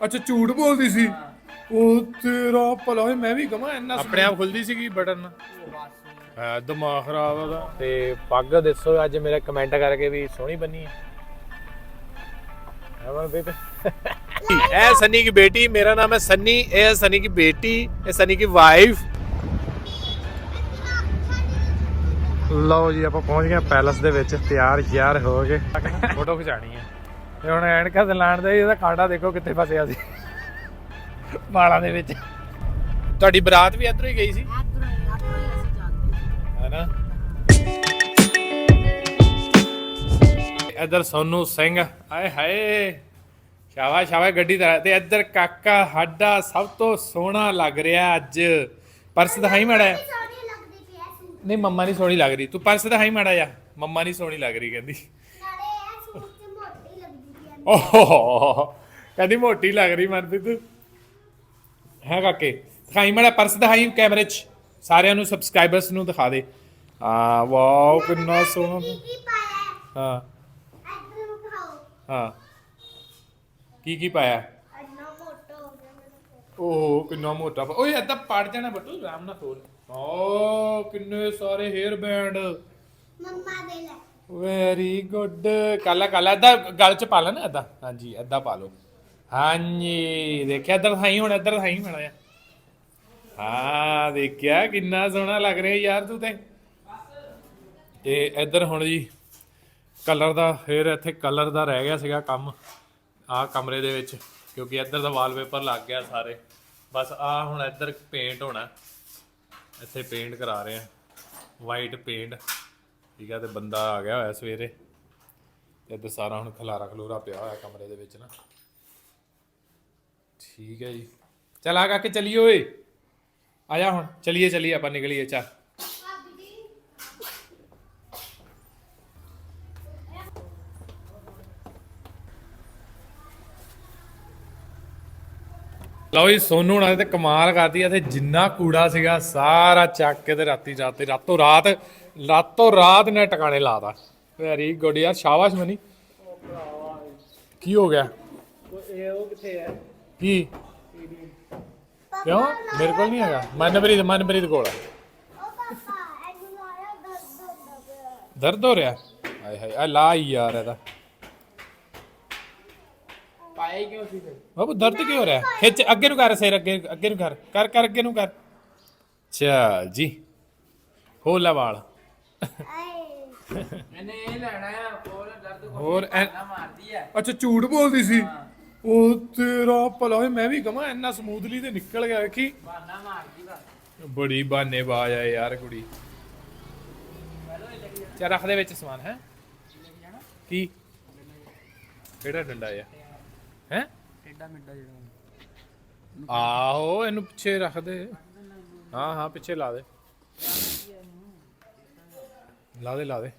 ਅੱਛਾ ਝੂਠ ਬੋਲਦੀ ਸੀ? ਉਹ ਤੇਰਾ ਭਲਾ ਹੋਏ ਮੈਂ ਵੀ ਕਹਾਂ ਇੰਨਾ ਆਪਣੇ ਆਪ ਖੁੱਲਦੀ ਸੀਗੀ ਬਟਨ। ਹਾਂ ਦਿਮਾਗ ਖਰਾਬ ਉਹਦਾ। ਤੇ ਪੱਗ ਦੱਸੋ ਅੱਜ ਮੇਰਾ ਕਮੈਂਟ ਕਰਕੇ ਵੀ ਸੋਹਣੀ ਬਣੀ ਹੈ ਹਾਂ ਬੇਬੇ? ਇਹ ਸਨੀ ਦੀ ਬੇਟੀ ਮੇਰਾ ਨਾਮ ਹੈ ਸਨੀ ਇਹ ਸਨੀ ਦੀ ਬੇਟੀ ਇਹ ਸਨੀ ਦੀ ਵਾਈਫ ਲਓ ਜੀ ਆਪਾਂ ਪਹੁੰਚ ਗਏ ਪੈਲਸ ਦੇ ਵਿੱਚ ਤਿਆਰ ਯਾਰ ਹੋ ਗਏ। ਫੋਟੋ ਖਿਚਾਣੀ ਹੈ ਤੇ ਹੁਣ ਐਨਕਾਂ ਤੇ ਲਾਣ ਦੇ ਇਹਦਾ ਕਾਂਡਾ ਦੇਖੋ ਕਿੱਥੇ ਫਸਿਆ ਸੀ। ਵਾਲਾਂ ਦੇ ਵਿੱਚ। ਤੁਹਾਡੀ ਬਰਾਤ ਵੀ ਇੱਧਰੋਂ ਹੀ ਗਈ ਸੀ? ਇੱਧਰੋਂ ਹੀ ਆਪੇ ਹੀ ਅਸੀਂ ਜਾਂਦੇ ਸੀ। ਹੈਨਾ? ਇੱਧਰ ਸੋਨੂ ਸਿੰਘ ਆਏ ਹਾਏ ਸ਼ਾਬਾਸ਼ ਸ਼ਾਬਾਸ਼ ਗੱਡੀ ਦਾ। ਤੇ ਇੱਧਰ ਕਾਕਾ ਸਾਡਾ ਸਭ ਤੋਂ ਸੋਹਣਾ ਲੱਗ ਰਿਹਾ ਅੱਜ। ਪਰਸ ਦਿਖਾਈ ਮਾੜਾ ਨਹੀਂ ਮੰਮਾ ਨਹੀਂ ਸੋਹਣੀ ਲੱਗ ਰਹੀ। ਤੂੰ ਪਰਸ ਦਿਖਾਈ ਮਾੜਾ ਜਾ ਮੰਮਾ ਨਹੀਂ ਸੋਹਣੀ ਲੱਗ ਰਹੀ ਕਹਿੰਦੀ ਨਾਲੇ ਇਹ ਸੂਟ ਤੇ ਮੋਟੀ ਲੱਗਦੀ ਪਈ ਐ ਓਹ ਕਹਿੰਦੀ ਮੋਟੀ ਲੱਗ ਰਹੀ ਮਨਪ੍ਰੀਤ। ਹੈ ਕਾਕੇ? ਦਿਖਾਈ ਮਾੜਾ ਪਰਸ ਦਿਖਾਈ ਕੈਮਰੇ 'ਚ। ਸਾਰਿਆਂ ਨੂੰ ਸਬਸਕ੍ਰਾਈਬਰਸ ਨੂੰ ਦਿਖਾ ਦੇ। ਆ ਵਾਓ ਕਿੰਨਾ ਸੋਹਣਾ। ਕੀ ਕੀ ਪਾਇਆ? ਹੈ? ਕੀ ਕੀ ਪਾਇਆ? ਮੇਰਾ ਓਹ ਕਿੰਨਾ ਮੋਟਾ ਓਏ ਏਦਾਂ ਪੜ ਜਾਣਾ ਬੱਟੂ ਆਰਾਮ ਨਾਲ ਖੋਲ। ਓ ਕਿੰਨੇ ਸਾਰੇ ਹੇਅਰ ਬੈਂਡ ਮੰਮਾ ਦੇ ਲੈ। ਵੈਰੀ ਗੁੱਡ ਕਾਲਾ ਕਾਲਾ ਏਦਾਂ ਗਲ ਚ ਪਾ ਲੈਣਾ ਏਦਾਂ। ਹਾਂਜੀ, ਏਦਾਂ ਪਾ ਲਓ। ਹਾਂਜੀ, ਦੇਖਿਆ, ਇੱਧਰ ਥਾਈ ਹੁਣ, ਇੱਧਰ ਥਾਈ ਮੜਾ ਜਾ ਹਾਂ, ਦੇਖਿਆ, ਕਿੰਨਾ ਸੋਹਣਾ ਲੱਗ ਰਿਹਾ ਯਾਰ ਤੂੰ ਤੇ। ਤੇ ਇੱਧਰ ਹੁਣ ਜੀ, ਕਲਰ ਦਾ, ਫੇਰ ਇੱਥੇ ਕਲਰ ਦਾ ਰਹਿ ਗਿਆ ਸੀਗਾ ਕੰਮ, ਆਹ ਕਮਰੇ ਦੇ ਵਿੱਚ, ਕਿਉਂਕਿ ਇੱਧਰ ਦਾ ਵਾਲਪੇਪਰ ਲੱਗ ਗਿਆ ਸਾਰੇ। ਬਸ ਆ ਹੁਣ ਇੱਧਰ ਪੇਂਟ ਹੋਣਾ। ਇੱਥੇ ਪੇਂਟ ਕਰਾ ਰਹੇ ਆ। ਵਾਈਟ ਪੇਂਟ ਠੀਕ ਆ, ਤੇ ਬੰਦਾ ਆ ਗਿਆ ਹੋਇਆ ਸਵੇਰੇ। ਤੇ ਇੱਧਰ ਸਾਰਾ ਹੁਣ ਖਲਾਰਾ ਖਲੂਰਾ ਪਿਆ ਹੋਇਆ ਕਮਰੇ ਦੇ ਵਿੱਚ ਨਾ। ਠੀਕ ਹੈ ਜੀ। ਚਲ ਆ ਕੇ ਚੱਲੀਏ ਓਏ। ਆ ਜਾ ਹੁਣ, ਚਲੀਏ ਚਲੀਏ, ਆਪਾਂ ਨਿਕਲੀਏ, ਚੱਲ। ਲਓ ਜੀ, ਸੋਨੂ ਹੁਣਾਂ ਤੇ ਕਮਾਲ ਕਰਦੀ ਆ, ਤੇ ਜਿੰਨਾ ਕੂੜਾ ਸੀਗਾ, ਸਾਰਾ ਚੱਕ ਕੇ ਤੇ ਰਾਤੀ ਰਾਤੇ ਰਾਤੋਂ ਰਾਤ ਰਾਤੋਂ ਰਾਤ ਨੇ ਟਿਕਾਣੇ ਲਾਤਾ ਵੈਰੀ ਗੁੱਡ ਯਾਰ ਸ਼ਾਬਾਸ਼ ਮਨੀ। ਕੀ ਹੋ ਗਿਆ? ਇਹ ਉਹ ਕਿੱਥੇ ਹੈ? ਕੀ? ਕਿਉਂ? ਮੇਰੇ ਕੋਲ ਨਹੀਂ ਹੈਗਾ। ਮਨਪ੍ਰੀਤ ਮਨਪ੍ਰੀਤ ਕੋਲ ਆਇਆ ਦਰਦ ਹੋ ਰਿਹਾ? ਹਾਏ ਹਾਏ ਆ ਲਾ ਹੀ ਯਾਰ ਇਹਦਾ। ਹੀ ਕਿਉਂ ਸੀ ਬਾਬੂ ਦਰਦ ਕਿਉਂ ਹੋ ਰਿਹਾ? ਖਿੱਚ ਅੱਗੇ ਨੂੰ ਕਰ ਸਿਰ ਅੱਗੇ ਅੱਗੇ ਨੂੰ ਕਰ। ਕਰ ਕਰ ਅੱਗੇ ਨੂੰ ਕਰ। ਚੱਲ ਜੀ। ਹੋ ਲੈ ਵਾਲ। ਆਏ ਮੈਨੇ ਇਹ ਲੈਣਾ ਆ ਹੋਰ ਦਰਦ ਹੋਰ ਐ- ਮਾਰਦੀ ਹੈ ਅੱਛਾ ਝੂਠ ਬੋਲਦੀ ਸੀ? ਉਹ ਤੇਰਾ ਭਲਾ ਹੋਏ ਮੈਂ ਵੀ ਕਹਾਂ ਇੰਨਾ ਸਮੂਥਲੀ ਤੇ ਨਿਕਲ ਗਿਆ ਵੇਖੀ। ਬਹਾਨਾ ਮਾਰਦੀ ਬਸ। ਬੜੀ ਬਾਨੇਬਾਜ਼ ਆ ਯਾਰ ਕੁੜੀ। ਚਾ ਰੱਖ ਦੇ ਵਿੱਚ ਸਮਾਨ ਹੈ। ਕੀ? ਕਿਹੜਾ ਡੰਡਾ ਆ? ਹੈ? ਟੇਡਾ ਮਿੱਡਾ ਜਿਹੜਾ ਆਹੋ ਇਹਨੂੰ ਪਿੱਛੇ ਰੱਖ ਦੇ। ਹਾਂ ਹਾਂ ਪਿੱਛੇ ਲਾ ਦੇ। ਲਾ ਦੇ ਲਾ ਦੇ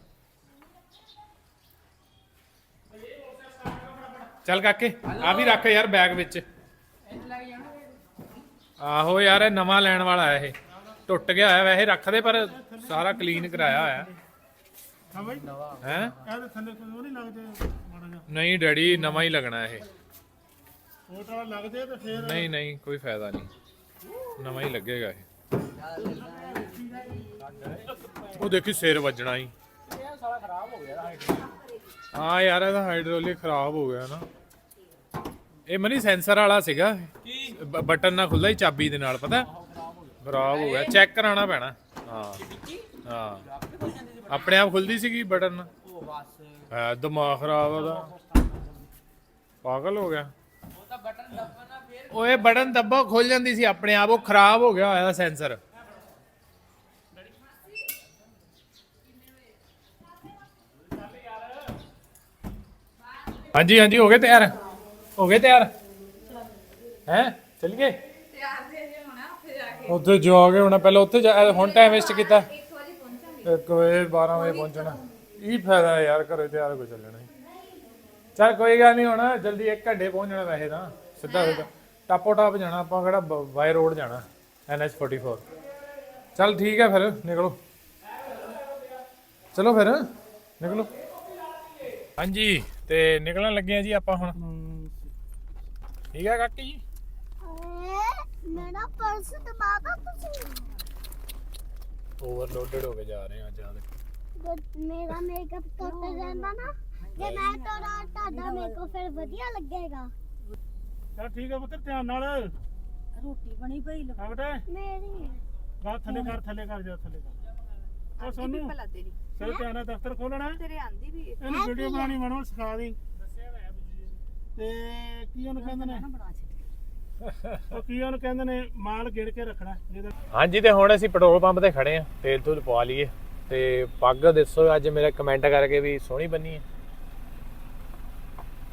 ਚੱਲ ਕਾਕੇ ਆ ਵੀ ਰੱਖ ਯਾਰ ਬੈਗ ਵਿੱਚ। ਆਹੋ ਯਾਰ, ਇਹ ਨਵਾਂ ਲੈਣ ਵਾਲਾ ਹੈ ਇਹ। ਟੁੱਟ ਗਿਆ ਹੋਇਆ, ਵੈਸੇ ਰੱਖ ਪਰ ਸਾਰਾ ਕਲੀਨ ਕਰਾਇਆ ਹੋਇਆ। ਹੈ? ਨਹੀਂ ਡੈਡੀ, ਨਵਾਂ ਹੀ ਲੱਗਣਾ ਇਹ। ਨਹੀਂ ਨਹੀਂ, ਕੋਈ ਫਾਇਦਾ ਨਹੀਂ। ਨਵਾਂ ਹੀ ਲੱਗੇਗਾ ਇਹ। ਉਹ ਦੇਖੀ ਸਿਰ ਵੱਜਣਾ ਹੀ। ਹਾਂ ਯਾਰ ਇਹਦਾ ਹਾਈਡ੍ਰੋਲਿਕ ਖਰਾਬ ਹੋ ਗਿਆ ਨਾ। ਇਹ ਮਨੀ ਸੈਂਸਰ ਵਾਲਾ ਸੀਗਾ ਬਟਨ ਨਾਲ ਖੁੱਲਦਾ ਹੀ ਚਾਬੀ ਦੇ ਨਾਲ ਪਤਾ? ਖਰਾਬ ਹੋ ਗਿਆ। ਚੈੱਕ ਕਰਾਉਣਾ ਪੈਣਾ। ਹਾਂ। ਹਾਂ। ਆਪਣੇ ਆਪ ਖੁੱਲਦੀ ਸੀਗੀ ਬਟਨ। ਨਾਲ ਉਹ ਬਸ ਹੈ ਦਿਮਾਗ ਖਰਾਬ ਉਹਦਾ। ਪਾਗਲ ਹੋ ਗਿਆ। ਉਹ ਤਾਂ ਬਟਨ ਦੱਬਣਾ ਫਿਰ। ਓਏ ਬਟਨ ਦੱਬਾ ਖੁੱਲ ਜਾਂਦੀ ਸੀ ਆਪਣੇ ਆਪ। ਉਹ ਖਰਾਬ ਹੋ ਗਿਆ ਹੋਇਆ ਸੈਂਸਰ ਹਾਂਜੀ ਹਾਂਜੀ, ਹੋ ਗਏ ਤਿਆਰ? ਹੋ ਗਏ ਤਿਆਰ? ਹੈ? ਚੱਲ ਗਏ? ਉੱਥੇ ਜਾ ਕੇ ਹੁਣ, ਪਹਿਲਾਂ ਉੱਥੇ ਜਾ ਹੁਣ ਟਾਈਮ ਵੇਸਟ ਕੀਤਾ। 1 ਵਜੇ 12 ਵਜੇ ਪਹੁੰਚਣਾ। ਇਹ ਫਾਇਦਾ ਯਾਰ, ਘਰੇ ਤਿਆਰ ਹੋ ਚੱਲਣਾ ਹੀ। ਚੱਲ ਕੋਈ ਗੱਲ ਨਹੀਂ, ਹੁਣ ਜਲਦੀ 1 ਘੰਟੇ ਪਹੁੰਚਣਾ ਵੈਸੇ ਤਾਂ। ਸਿੱਧਾ ਸਿੱਧਾ। ਟਾਪੋ ਟਾਪ ਜਾਣਾ, ਆਪਾਂ ਕਿਹੜਾ ਬਾਈ ਰੋਡ ਜਾਣਾ NH 44 ਚੱਲ ਠੀਕ ਹੈ ਫਿਰ, ਨਿਕਲੋ। ਚਲੋ ਫਿਰ, ਨਿਕਲੋ। ਹਾਂਜੀ। ਤੇ ਨਿਕਲਣ ਲੱਗੇ ਆ ਜੀ ਆਪਾਂ ਹੁਣ। ਠੀਕ ਹੈ ਕਾਕੀ ਜੀ? ਮੇਰਾ ਪਰਸ ਦਬਾਤਾ ਤੁਸੀਂ। ਓਵਰਲੋਡਡ ਹੋ ਕੇ ਜਾ ਰਹੇ ਆ ਅੱਜ ਆ ਦੇਖੋ। ਜਦ ਮੇਰਾ ਮੇਕਅਪ ਕਰਤਾ ਜਾਂਦਾ ਨਾ ਜੇ ਮੈਂ ਤੋੜਾ ਤੁਹਾਡਾ ਮੇਕਅਪ ਫਿਰ ਵਧੀਆ ਲੱਗੇਗਾ। ਚਲ ਠੀਕ ਹੈ ਪੁੱਤਰ ਧਿਆਨ ਨਾਲ। ਰੋਟੀ ਬਣੀ ਪਈ ਲੋ ਆ ਬੇਟਾ। ਮੇਰੀ। ਬਾਹਰ ਥੱਲੇ ਕਰ ਥੱਲੇ ਕਰ ਜਾ ਥੱਲੇ ਕਰ। ਉਹ ਸੋਨੂੰ ਭਲਾ ਤੇਰੀ। ਚਲ ਧਿਆਨ ਨਾਲ ਦਫ਼ਤਰ ਖੋਲਣਾ ਤੇਰੇ ਆਂਦੀ ਵੀ ਇਹਨੂੰ ਵੀਡੀਓ ਬਣਾਉਣੀ ਮਨੋਂ ਸਿਖਾ ਦੀ। ਤੇ ਕੀ ਉਹਨੂੰ ਕਹਿੰਦੇ ਨੇ? ਬਣਾ ਛੱਡੀ ਉਹ ਕੀ ਉਹਨੂੰ ਕਹਿੰਦੇ ਨੇ? ਮਾਲ ਗਿਣ ਕੇ ਰੱਖਣਾ। ਜਿਹਦਾ ਹਾਂਜੀ ਤੇ ਹੁਣ ਅਸੀਂ ਪੈਟਰੋਲ ਪੰਪ ਤੇ ਖੜੇ ਆ ਤੇਲ ਤੂਲ ਪਵਾ ਲਈਏ। ਤੇ ਪੱਗ ਦੱਸੋ ਅੱਜ ਮੇਰੇ ਕਮੈਂਟ ਕਰਕੇ ਵੀ ਸੋਹਣੀ ਬੰਨੀ ਹੈ।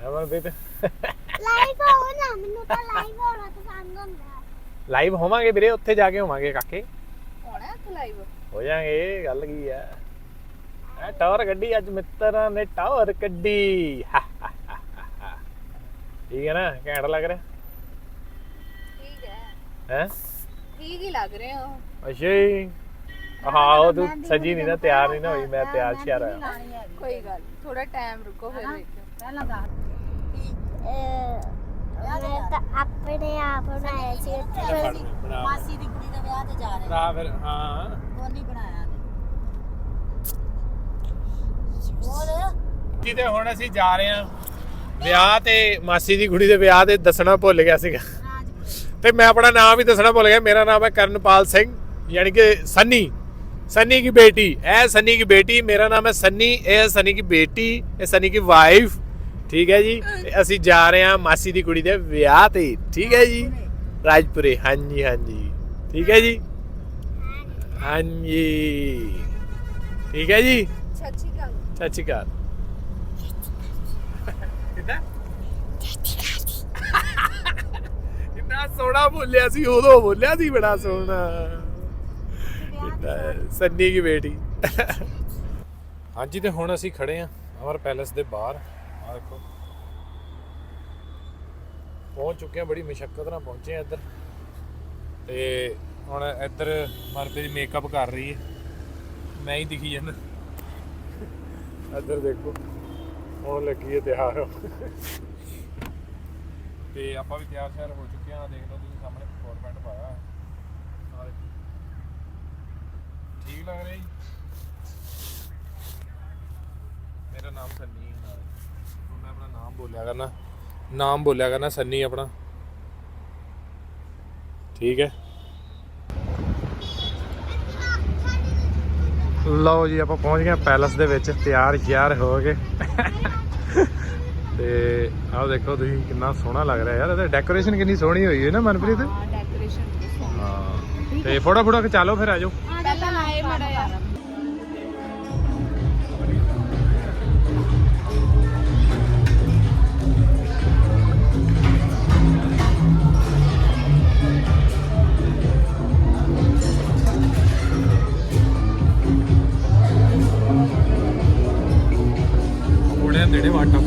ਲਾਈਵ ਹੋ ਨਾ ਮੈਨੂੰ ਤਾਂ ਲਾਈਵ ਹੋਣਾ ਪਸੰਦ ਹੁੰਦਾ। ਲਾਈਵ ਹੋਵਾਂਗੇ ਵੀਰੇ ਉੱਥੇ ਜਾ ਕੇ ਹੋਵਾਂਗੇ ਕਾਕੇ। ਹੋਣਾ ਕਿ ਲਾਈਵ ਹੋ ਜਾਾਂਗੇ ਗੱਲ ਕੀ ਆ? ਐ ਟਾਵਰ ਗੱਡੀ ਅੱਜ ਮਿੱਤਰਾਂ ਨੇ ਟਾਵਰ ਕੱਢੀ। ਠੀਕ ਹੈ ਨਾ ਘੈਂਟ ਲੱਗ ਰਿਹਾ? ਠੀਕ ਹੈ। ਹੈ? ਠੀਕ ਹੀ ਲੱਗ ਰਹੇ ਹੋ ਅੱਛਾ ਜੀ। ਹਾਂ ਉਹ ਤੂੰ ਸੱਜੀ ਨਹੀਂ ਨਾ ਤਿਆਰ ਨਹੀਂ ਨਾ ਹੋਈ ਮੈਂ ਤਿਆਰ ਸ਼ਿਆਰ ਆਇਆ ਕੋਈ ਗੱਲ ਥੋੜਾ ਟਾਈਮ ਰੁਕੋ ਫਿਰ ਵੇਖੋ ਪਹਿਲਾਂ ਦੱਸ। ਮਾਸੀ ਦੀ ਕੁੜੀ ਦਾ ਵਿਆਹ ਤੇ ਜਾ ਰਹੇ ਭਰਾ ਫਿਰ ਹਾਂ। ਹੋਰ? ਕਿਤੇ ਹੁਣ ਅਸੀਂ ਜਾ ਰਹੇ ਹਾਂ। ਵਿਆਹ ਤੇ ਮਾਸੀ ਦੀ ਕੁੜੀ ਦੇ ਵਿਆਹ ਤੇ ਦੱਸਣਾ ਭੁੱਲ ਗਿਆ ਸੀਗਾ। ਤੇ ਮੈਂ ਆਪਣਾ ਨਾਮ ਵੀ ਦੱਸਣਾ ਭੁੱਲ ਗਿਆ। ਮੇਰਾ ਨਾਮ ਹੈ ਕਰਨਪਾਲ ਸਿੰਘ ਯਾਨੀ ਕਿ ਸੰਨੀ। ਸੰਨੀ ਕੀ ਬੇਟੀ? ਇਹ ਸੰਨੀ ਕੀ ਬੇਟੀ। ਮੇਰਾ ਨਾਮ ਹੈ ਸੰਨੀ ਇਹ ਹੈ ਸੰਨੀ ਕੀ ਬੇਟੀ ਇਹ ਸੰਨੀ ਕੀ ਵਾਈਫ ਠੀਕ ਹੈ ਜੀ? ਤੇ ਅਸੀਂ ਜਾ ਰਹੇ ਹਾਂ ਮਾਸੀ ਦੀ ਕੁੜੀ ਦੇ ਵਿਆਹ ਤੇ। ਠੀਕ ਹੈ ਜੀ? ਰਾਜਪੁਰੇ। ਹਾਂਜੀ ਹਾਂਜੀ। ਠੀਕ ਹੈ ਜੀ? ਹਾਂਜੀ। ਠੀਕ ਹੈ ਜੀ? ਸੱਚੀ ਗੱਲ ਸਤਿ ਸ਼੍ਰੀ ਅਕਾਲ। ਕਿੰਨਾ ਸੋਹਣਾ ਬੋਲਿਆ ਸੀ, ਉਦੋਂ ਬੋਲਿਆ ਸੀ ਬੜਾ ਸੋਹਣਾ। ਕਿੱਦਾਂ? ਸੰਨੀ ਕੀ ਬੇਟੀ? ਹਾਂਜੀ, ਤੇ ਹੁਣ ਅਸੀਂ ਖੜੇ ਆ ਅਮਰ ਪੈਲੇਸ ਦੇ ਬਾਹਰ। ਆ ਦੇਖੋ। ਪਹੁੰਚ ਚੁੱਕੇ ਆ ਬੜੀ ਮੁਸ਼ਕਲ ਨਾਲ ਪਹੁੰਚੇ ਆ ਇੱਧਰ। ਤੇ ਹੁਣ ਇੱਧਰ ਮਰਪੇ ਮੇਕਅਪ ਕਰ ਰਹੀ ਹੈ। ਮੈਂ ਹੀ ਦਿਖੀ ਜਾਂਦਾ। ਇੱਧਰ ਦੇਖੋ ਹੁਣ ਲੱਗੀ ਹੈ ਤਿਆਰ। ਤੇ ਆਪਾਂ ਵੀ ਤਿਆਰ ਸ਼ਿਆਰ ਹੋ ਚੁੱਕੇ ਹਾਂ, ਦੇਖ ਲਓ ਤੁਸੀਂ ਸਾਹਮਣੇ ਕੋਟ ਪੈਂਟ ਪਾਇਆ। ਠੀਕ ਲੱਗ ਰਿਹਾ ਜੀ। ਮੇਰਾ ਨਾਮ ਸੰਨੀ ਆਪਣਾ ਨਾਮ ਬੋਲਿਆ ਕਰਨਾ। ਨਾਮ ਬੋਲਿਆ ਕਰਨਾ ਸੰਨੀ ਆਪਣਾ। ਠੀਕ ਹੈ। ਲਓ ਜੀ ਆਪਾਂ ਪਹੁੰਚ ਗਏ ਪੈਲਸ ਦੇ ਵਿੱਚ। ਤਿਆਰ ਯਾਰ ਹੋ ਗਏ। ਤੇ ਆਹ ਦੇਖੋ ਤੁਸੀਂ ਕਿੰਨਾ ਸੋਹਣਾ ਲੱਗ ਰਿਹਾ ਯਾਰ। ਇਹਦਾ ਡੈਕੋਰੇਸ਼ਨ ਕਿੰਨੀ ਸੋਹਣੀ ਹੋਈ ਹੈ ਨਾ ਮਨਪ੍ਰੀਤ? ਹਾਂ ਡੈਕੋਰੇਸ਼ਨ ਹਾਂ। ਤੇ ਫੋਟੋ ਫੋਟੋ ਖਿਚਾ ਲਓ ਫਿਰ ਆਜੋ ਪਹਿਲਾਂ ਥੋੜੇ ਦੇੜੇ ਵਾਟਾ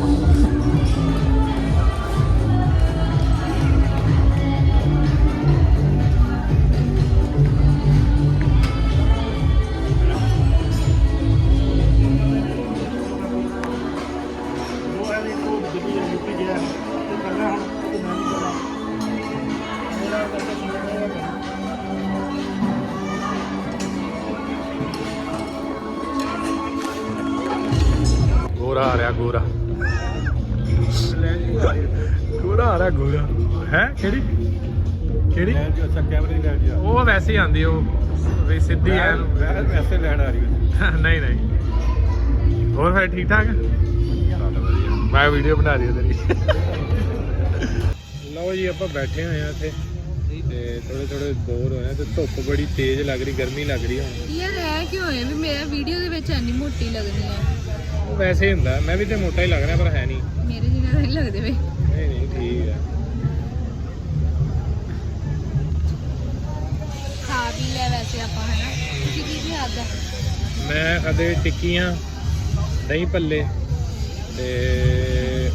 ਗੋਰਾ ਆ ਰਿਹਾ ਗੋਰਾ ਹੈ? ਕਿਹੜੀ? ਕਿਹੜੀ? ਅੱਛਾ ਕੈਮਰੇ ਲੈ ਲਿਆ ਉਹ ਵੈਸੇ ਹੀ ਆਂਦੀ ਉਹ ਵੀ ਸਿੱਧੀ ਐ ਵੈਸੇ ਲੈਣ ਆ ਰਹੀ ਨਹੀਂ ਨਹੀਂ। ਹੋਰ ਫਿਰ ਠੀਕ ਠਾਕ? ਮੈਂ ਵੀਡੀਓ ਬਣਾ ਰਹੀ ਹਾਂ ਤੇਰੀ। ਲਓ ਜੀ ਆਪਾਂ ਬੈਠੇ ਹੋਏ ਆ ਇੱਥੇ। ਤੇ ਥੋੜੇ ਥੋੜੇ ਬੋਰ ਹੋਏ ਆ ਤੇ ਧੁੱਪ ਬੜੀ ਤੇਜ਼ ਲੱਗ ਰਹੀ ਗਰਮੀ ਲੱਗ ਰਹੀ ਹੁਣ ਯਾਰ ਇਹ ਕਿਉਂ ਹੈ ਵੀ ਮੇਰਾ ਵੀਡੀਓ ਦੇ ਵਿੱਚ ਇੰਨੀ ਮੋਟੀ ਲੱਗਣੀ ਹੈ ਉਹ ਵੈਸੇ ਹੀ ਹੁੰਦਾ। ਮੈਂ ਵੀ ਤੇ ਮੋਟਾ ਹੀ ਲੱਗ ਰਿਹਾ ਪਰ ਹੈ ਨਹੀਂ। ਮੇਰੇ ਜਿਹਾ ਨਹੀਂ ਲੱਗਦੇ ਵੇ। ਠੀਕ ਹੈ। ਖਾ ਵੀ ਲਿਆ ਵੈਸੇ ਆਪਾਂ ਹਨਾ? ਤੁਸੀਂ ਕੀ ਕੀ ਖਾਦਾ ਮੈਂ ਖਾਦੇ ਟਿੱਕੀਆਂ ਦਹੀਂ ਭੱਲੇ ਤੇ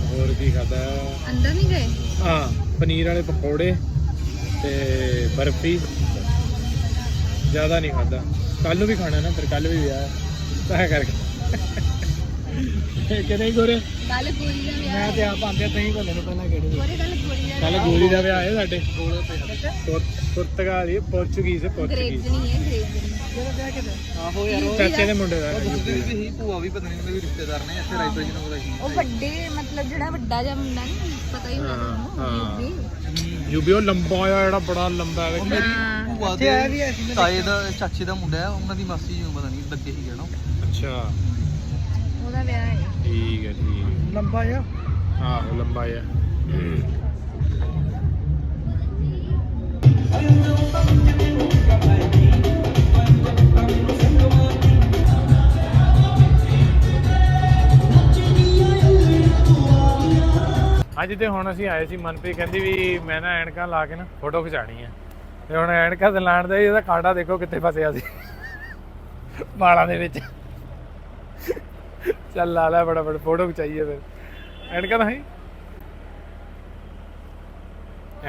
ਹੋਰ ਕੀ ਖਾਦਾ ਅੰਦਰ ਨਹੀਂ ਗਏ? ਹਾਂ ਪਨੀਰ ਵਾਲੇ ਪਕੌੜੇ ਤੇ ਬਰਫੀ। ਜ਼ਿਆਦਾ ਨਹੀਂ ਖਾਦਾ ਕੱਲ ਨੂੰ ਵੀ ਖਾਣਾ ਨਾ ਫਿਰ ਕੱਲ ਵੀ ਵਿਆਹ ਹੈ। ਤਾਂ ਕਰਕੇ। ਕਿਹਨੇ ਗੋਰੇ? ਕੱਲ ਗੋਰੀ ਦਾ ਵਿਆਹ ਮੈਂ ਤੇ ਆਪ ਆਂਦੇ ਤਹੀਂ ਕੋਲੇ ਨੂੰ ਪਹਿਲਾਂ ਕਿਹੜੇ ਗੋਰੇ ਕੱਲ ਗੋਰੀ ਦਾ ਕੱਲ ਗੋਲੀ ਦਾ ਵਿਆਹ ਹੈ ਸਾਡੇ। ਪੁਰਤ- ਪੁਰਤਗਾਲੀ ਪੋਰਚੁਗੀਜ਼ ਪੋਰਚੁਗੀਜ਼ ਗ੍ਰੇਜਨੀ ਹੈ ਆਹੋ ਯਾਰ ਉਹ ਚਾਚੇ ਦੇ ਮੁੰਡੇ ਦਾ ਦੂਸਰੀ ਵੀ ਹੀ ਭੂਆ ਵੀ ਪਤਾ ਨਹੀਂ ਉਹਨਾਂ ਦੇ ਰਿਸ਼ਤੇਦਾਰ ਨੇ ਇੱਥੇ ਰਾਈਪਰ ਸੀ ਉਹ ਵੱਡੇ ਮਤਲਬ ਜਿਹੜਾ ਵੱਡਾ ਜਿਹਾ ਮੁੰਡਾ ਨਹੀਂ ਪਤਾ ਹੀ ਹੋਣਾ ਹਾਂ। ਉਹ ਲੰਬਾ ਆ ਜਿਹੜਾ ਬੜਾ ਲੰਬਾ ਹੈ। ਹਾਂ। ਭੂਆ ਦੇ ਤਾਏ ਦਾ ਚਾਚੇ ਦਾ ਮੁੰਡਾ ਹੈ ਉਹਨਾਂ ਦੀ ਮਾਸੀ ਜੀ ਨੂੰ ਪਤਾ ਨਹੀਂ ਲੱਗੇ ਸੀ ਕਹਿਣਾ ਅੱਛਾ। ਉਹਦਾ ਵਿਆਹ ਹੈ। ਠੀਕ ਹੈ ਠੀਕ ਹੈ। ਲੰਬਾ ਆ ਆਹੋ ਲੰਬਾ ਆ ਅੱਜ ਤੇ ਹੁਣ ਅਸੀਂ ਆਏ ਸੀ ਮਨਪ੍ਰੀਤ ਕਹਿੰਦੀ ਵੀ ਮੈਂ ਨਾ ਐਨਕਾਂ ਲਾ ਕੇ ਨਾ ਫੋਟੋ ਖਿਚਾਣੀ ਹੈ। ਤੇ ਹੁਣ ਐਨਕਾਂ ਤੇ ਲਾਣ ਦਾ ਹੀ ਇਹਦਾ ਕਾਂਡਾ ਦੇਖੋ ਕਿੱਥੇ ਫਸਿਆ ਸੀ। ਵਾਲਾਂ ਦੇ ਵਿੱਚ। ਚੱਲ ਲਾ ਲੈ ਬੜਾ ਬੜਾ ਫੋਟੋ ਖਿਚਾਈਏ ਫਿਰ। ਐਨਕਾਂ ਤਾਂ ਹੈ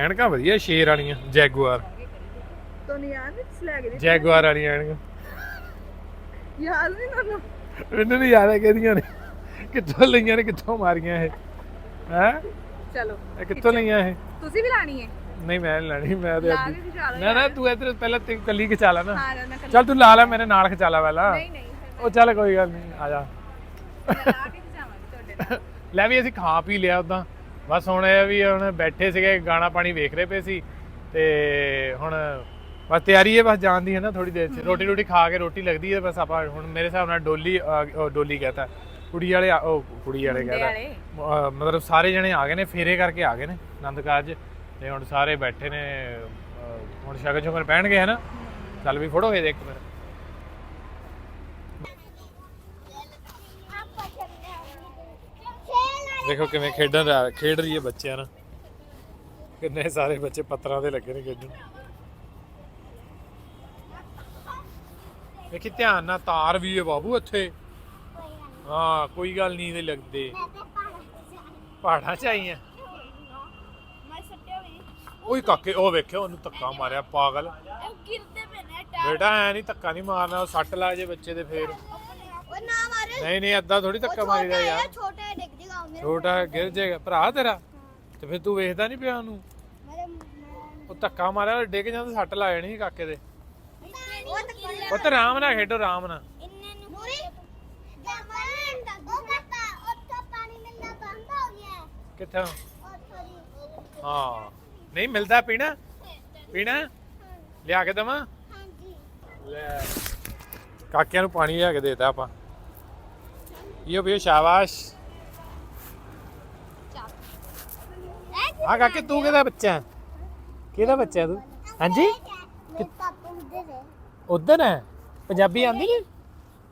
ਐਨਕਾਂ ਵਧੀਆ ਸ਼ੇਰ ਵਾਲੀਆਂ ਜੈਗੁਆਰ। ਤੁਹਾਨੂੰ ਯਾਦ ਹੈ ਸਲੈਗ ਦੇ ਜੈਗੁਆਰ ਵਾਲੀਆਂ ਐਨਕਾਂ। ਯਾਦ ਨਹੀਂ ਤੁਹਾਨੂੰ? ਮੈਨੂੰ ਨਹੀਂ ਯਾਦ ਹੈ ਕਿਹਦੀਆਂ ਨੇ। ਕਿੱਥੋਂ ਲਈਆਂ ਨੇ ਕਿੱਥੋਂ ਮਾਰੀਆਂ ਇਹ? ਹੈ? ਚਲੋ ਇਹ ਕਿੱਥੋਂ ਲਈਆਂ ਇਹ? ਤੁਸੀਂ ਵੀ ਲਾਣੀ ਹੈ ਨਹੀਂ ਮੈਂ ਨੀ ਲੈਣੀ ਮੈਂ ਤੇ ਨਾ ਨਾ ਤੂੰ ਇੱਧਰ ਪਹਿਲਾਂ ਤੇ ਕੱਲੀ ਖਿਚਾ ਲੈ ਨਾ। ਚੱਲ ਤੂੰ ਲਾ ਲੈ ਮੇਰੇ ਨਾਲ ਖਿਚਾ ਲੈ ਪਹਿਲਾਂ। ਨਹੀਂ ਨਹੀਂ ਉਹ ਚੱਲ ਕੋਈ ਗੱਲ ਨਹੀਂ ਆ ਜਾ। ਲਾ ਕੇ ਖਿਚਾਵਾਂਗੀ ਤੁਹਾਡੇ ਨਾਲ ਲੈ ਵੀ ਅਸੀਂ ਖਾ ਪੀ ਲਿਆ ਉਦਾਂ। ਬਸ ਹੁਣ ਇਹ ਆ ਵੀ ਹੁਣ ਬੈਠੇ ਸੀਗੇ ਗਾਣਾ ਪਾਣੀ ਵੇਖ ਰਹੇ ਪਏ ਸੀ ਤੇ ਹੁਣ ਬਸ ਤਿਆਰੀ ਹੈ ਬਸ ਜਾਣ ਦੀ ਹੈ ਨਾ ਥੋੜੀ ਦੇਰ ਚ। ਰੋਟੀ ਰੋਟੀ ਖਾ ਕੇ ਰੋਟੀ ਲੱਗਦੀ ਹੈ ਬਸ ਆਪਾਂ ਹੁਣ ਮੇਰੇ ਹਿਸਾਬ ਨਾਲ ਡੋਲੀ ਅਹ, ਉਹ ਡੋਲੀ ਕਹਤਾ। ਕੁੜੀ ਵਾਲੇ ਆ- ਉਹ ਕੁੜੀ ਵਾਲੇ ਮੁੰਡੇ ਕਹਤਾ ਵਾਲੇ। ਅਹ, ਮਤਲਬ ਸਾਰੇ ਜਣੇ ਆ ਗਏ ਨੇ ਫੇਰੇ ਕਰਕੇ ਆ ਗਏ ਨੇ ਆਨੰਦ ਕਾਰਜ ਤੇ ਹੁਣ ਸਾਰੇ ਬੈਠੇ ਨੇ ਅਹ, ਹੁਣ ਸ਼ਗਨ ਸ਼ੁਗਨ ਪਹਿਣਗੇ ਹੈ ਨਾ? ਚੱਲ ਵੀ ਫੋਟੋ ਖਿੱਚ ਇੱਕ ਫਿਰ ਆਪਾਂ ਚੱਲਦੇ ਹਾਂ ਖੇਲ ਦੇਖੋ ਕਿਵੇਂ ਖੇਡਣ ਰਿਹਾ ਖੇਡ ਰਹੀ ਹੈ ਬੱਚਿਆਂ ਨਾਲ। ਕਿੰਨੇ ਸਾਰੇ ਬੱਚੇ ਪੱਤਰਾਂ ਦੇ ਲੱਗੇ ਨੇ ਖੇਡਣ। ਵੇਖੀ ਧਿਆਨ ਨਾਲ ਤਾਰ ਵੀ ਹੈ ਬਾਬੂ ਇੱਥੇ ਹਾਂ ਕੋਈ ਗੱਲ ਨਹੀਂ ਇਹਦੇ ਲੱਗਦੇ। ਤੇ ਤੇ ਪਹਾੜਾਂ ਚ ਆਈਆਂ ਓਏ ਕਾਕੇ ਉਹ ਵੇਖਿਓ ਉਹਨੂੰ ਧੱਕਾ ਮਾਰਿਆ ਪਾਗਲ। ਇਹ ਗਿਰਦੇ ਪਏ ਨੇ ਬੇਟਾ ਐ ਨਹੀਂ ਧੱਕਾ ਨਹੀਂ ਮਾਰਨਾ ਉਹ ਸੱਟ ਲਾ ਜੇ ਬੱਚੇ ਦੇ ਫੇਰ। ਉਹ ਨਾ ਮਾਰੇ ਨਹੀਂ ਨਹੀਂ ਏਦਾਂ ਥੋੜੀ ਧੱਕਾ ਮਾਰੀਦਾ ਯਾਰ। ਛੋਟਾ ਛੋਟਾ ਗਿਰ ਜਾਏਗਾ ਭਰਾ ਤੇਰਾ? ਤੇ ਫਿਰ ਤੂੰ ਵੇਖਦਾ ਨਹੀਂ ਪਿਆ ਉਹਨੂੰ? ਉਹ ਧੱਕਾ ਮਾਰਿਆ ਡਿੱਗ ਜਾਂਦਾ ਸੱਟ ਲਾ ਜਾਣੀ ਸੀ ਕਾਕੇ ਦੇ। ਉਹ ਤਾਂ ਆਰਾਮ ਨਾਲ ਖੇਡੋ ਆਰਾਮ ਨਾਲ। ਕਿੱਥੋਂ? ਹਾਂ। ਨਹੀਂ ਮਿਲਦਾ ਪੀਣਾ? ਪੀਣਾ? ਲਿਆ ਕੇ ਦਵਾਂ? ਹਾਂਜੀ। ਲੈ। ਕਾਕਿਆਂ ਨੂੰ ਪਾਣੀ ਲਿਆ ਕੇ ਦੇਤਾ ਆਪਾਂ। ਇਹ ਵੀ ਸ਼ਾਬਾਸ਼। ਆ ਕਾਕੇ ਤੂੰ ਕਿਹਦਾ ਬੱਚਾ ਹੈ? ਕਿਹਦਾ ਬੱਚਾ ਹੈ ਤੂੰ? ਹਾਂਜੀ? ਉੱਧਰ ਹੈ। ਪੰਜਾਬੀ ਆਂਦੀ ਨਹੀਂ?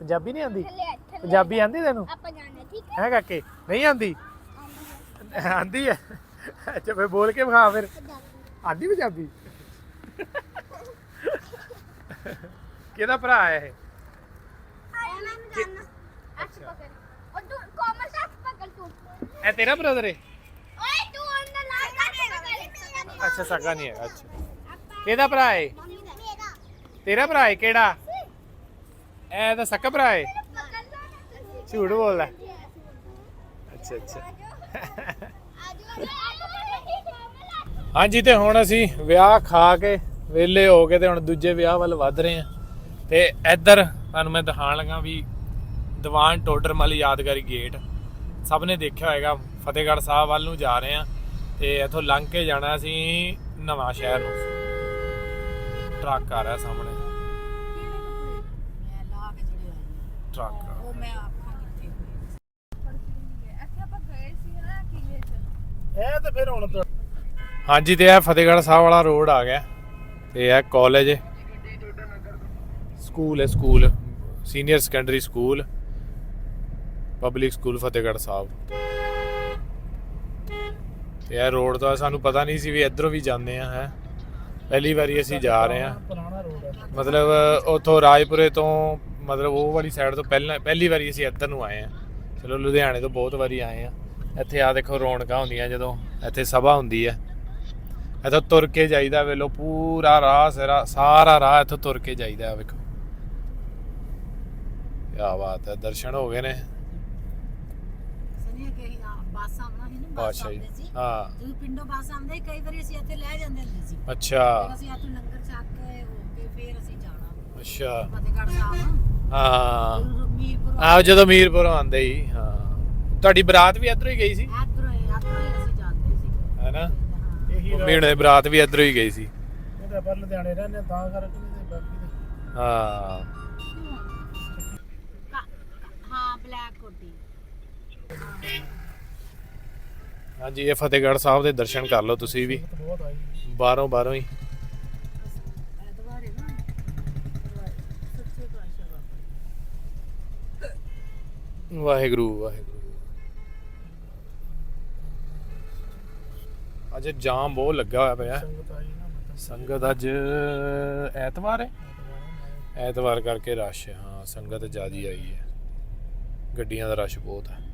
ਪੰਜਾਬੀ ਨਹੀਂ ਆਂਦੀ ਪੰਜਾਬੀ ਆਂਦੀ ਤੈਨੂੰ? ਆਪਾਂ ਜਾਣਾ ਠੀਕ ਹੈ? ਕਾਕੇ ਨਹੀਂ ਆਂਦੀ ਆਂਦੀ ਹੈ। ਅੱਛਾ ਫੇ ਬੋਲ ਕੇ ਵਿਖਾ ਫਿਰ। ਆਂਦੀ ਪੰਜਾਬੀ? ਕਿਹਦਾ ਭਰਾ ਹੈ ਇਹ? ਆਇਆ ਮੈਂ ਜਾਣਾ। ਅੱਛ। ਪਕੜ। ਉਹ ਤੂੰ ਸਾਥ ਪਕੜ ਤੂੰ। ਇਹ ਤੇਰਾ ਬ੍ਰਦਰ ਹੈ ਓਏ ਤੂੰ ਅੰਦਰ ਲਾ ਕੇ ਅੱਛਾ, ਸਗਾ ਨਹੀਂ ਹੈ ਅੱਛਾ। ਕਿਹਦਾ ਭਰਾ ਹੈ ਤੇਰਾ ਭਰਾ ਹੈ ਕਿਹੜਾ? ਇਹ ਤਾਂ ਸਕਾ ਭਰਾ ਹੈ ਝੂਠ ਬੋਲਦਾ ਅੱਛਾ ਅੱਛਾ। ਹਾਂਜੀ, ਤੇ ਹੁਣ ਅਸੀਂ ਵਿਆਹ ਖਾ ਕੇ ਵਿਹਲੇ ਹੋ ਕੇ ਤੇ ਹੁਣ ਦੂਜੇ ਵਿਆਹ ਵੱਲ ਵੱਧ ਰਹੇ ਹਾਂ। ਤੇ ਇੱਧਰ ਤੁਹਾਨੂੰ ਮੈਂ ਦਿਖਾਉਣ ਲੱਗਾ ਵੀ ਦੀਵਾਨ ਟੋਡਰਮਲ ਯਾਦਗਾਰੀ ਗੇਟ। ਸਭ ਨੇ ਦੇਖਿਆ ਹੋਏਗਾ, ਫਤਿਹਗੜ੍ਹ ਸਾਹਿਬ ਵੱਲ ਨੂੰ ਜਾ ਰਹੇ ਹਾਂ। ਤੇ ਇੱਥੋਂ ਲੰਘ ਕੇ ਜਾਣਾ ਅਸੀਂ ਨਵਾਂ ਸ਼ਹਿਰ ਨੂੰ। ਟਰੱਕ ਆ ਰਿਹਾ ਸਾਹਮਣੇ। ਟਰੱਕ ਉਹ ਮੈਂ ਆਪਣਾ ਕਿੱਥੇ ਇੱਥੇ ਆਪਾਂ ਗਏ ਸੀ ਨਾ ਕਿਲੇ ਚ ਇਹ ਤੇ ਫਿਰ ਹੁਣ ਹਾਂਜੀ ਤੇ ਇਹ ਫਤਿਹਗੜ੍ਹ ਸਾਹਿਬ ਵਾਲਾ ਰੋਡ ਆ ਗਿਆ। ਤੇ ਇਹ ਕਾਲਜ ਸਕੂਲ ਹੈ school. Senior secondary school. Public school Fatehgarh Sahib. ਤੇ ਇਹ ਰੋਡ ਦਾ ਸਾਨੂੰ ਪਤਾ ਨਹੀਂ ਸੀ ਵੀ ਇਧਰੋਂ ਵੀ ਜਾਂਦੇ ਆ ਹੈ। ਪਹਿਲੀ ਵਾਰੀ ਅਸੀਂ ਜਾ ਰਹੇ ਆ। ਪੁਰਾਣਾ ਰੋਡ ਹੈ ਮਤਲਬ ਉਥੋਂ ਰਾਜਪੁਰੇ ਤੋਂ ਮਤਲਬ ਉਹ ਵਾਲੀ ਸਾਈਡ ਤੋਂ ਪਹਿਲਾਂ ਪਹਿਲੀ ਵਾਰੀ ਅਸੀਂ ਇੱਧਰ ਨੂੰ ਆਏ ਆ। ਚਲੋ ਲੁਧਿਆਣੇ ਤੋਂ ਬਹੁਤ ਵਾਰੀ ਆਏ ਆ। ਇੱਥੇ ਆ ਦੇਖੋ ਰੌਣਕਾਂ ਹੁੰਦੀਆਂ ਜਦੋਂ ਇੱਥੇ ਸਭਾ ਹੁੰਦੀ ਹੈ ਇੱਥੋਂ ਤੁਰ ਕੇ ਜਾਈਦਾ ਵੇਲੋ ਪੂਰਾ ਰਾਹ ਸਾਰਾ ਸਾਰਾ ਰਾਹ ਇੱਥੋਂ ਤੁਰ ਕੇ ਜਾਈਦਾ ਵੇਖੋ। ਕੀ ਬਾਤ ਹੈ ਦਰਸ਼ਨ ਹੋ ਗਏ ਨੇ। ਜਿਹੜੀਆਂ ਕਹੀ ਬੱਸ ਆਉਣਾ ਸੀ ਨਾ ਬੱਸ ਬਾਦਸ਼ਾਹ ਜੀ। ਆਉਂਦੇ ਸੀ। ਹਾਂ। ਜਦੋਂ ਪਿੰਡੋਂ ਬੱਸ ਆਉਂਦੇ ਸੀ, ਕਈ ਵਾਰੀ ਅਸੀਂ ਇੱਥੇ ਲੈ ਜਾਂਦੇ ਹੁੰਦੇ ਸੀ। ਫਿਰ ਅੱਛਾ ਅਸੀਂ ਇੱਥੋਂ ਲੰਗਰ ਛਕ ਕੇ ਹੋ ਕੇ ਫਿਰ ਅਸੀਂ ਜਾਣਾ। ਅੱਛਾ। ਫਤਿਹਗੜ੍ਹ ਸਾਹਿਬ। ਹਾਂ। ਜਦੋਂ ਮੀਰਪੁਰ ਆਹ ਜਦੋਂ ਮੀਰਪੁਰ ਆਉਂਦੇ ਸੀ ਹਾਂ। ਤੁਹਾਡੀ ਬਰਾਤ ਵੀ ਇੱਧਰੋਂ ਹੀ ਗਈ ਸੀ? ਇੱਧਰੋਂ ਹੀ ਇੱਧਰੋਂ ਹੀ ਅਸੀਂ ਜਾਂਦੇ ਸੀ। ਹੈਨਾ? ਹਾਂ। ਇਹੀ ਮੰਮੀ ਹੁਣੇ ਬਰਾਤ ਵੀ ਇੱਧਰੋਂ ਹੀ ਗਈ ਸੀ। ਉਹਦੇ ਆਪਾਂ ਲੁਧਿਆਣੇ ਰਹਿੰਦੇ ਹਾਂ, ਤਾਂ ਕਰਕੇ ਨਹੀਂ ਤੇ ਬਾਕੀ ਦੇ ਹਾਂ। ਹਾਂ ਬਲੈਕ ਕੋਟੀ। ਹਾਂਜੀ, ਇਹ ਫਤਿਹਗੜ੍ਹ ਸਾਹਿਬ ਦੇ ਦਰਸ਼ਨ ਕਰ ਲਓ ਤੁਸੀਂ ਵੀ। ਬਾਹਰੋਂ ਬਾਹਰੋਂ ਹੀ। ਵਾਹਿਗੁਰੂ ਵਾਹਿਗੁਰੂ। ਅੱਜ ਜਾਮ ਬਹੁਤ ਲੱਗਾ ਹੋਇਆ ਪਿਆ। ਸੰਗਤ ਸੰਗਤ ਅੱਜ ਐਤਵਾਰ ਹੈ? ਐਤਵਾਰ ਕਰਕੇ ਰਸ਼ ਹੈ, ਹਾਂ, ਸੰਗਤ ਜ਼ਿਆਦੀ ਆਈ ਹੈ। ਗੱਡੀਆਂ ਦਾ ਰਸ਼ ਬਹੁਤ ਹੈ।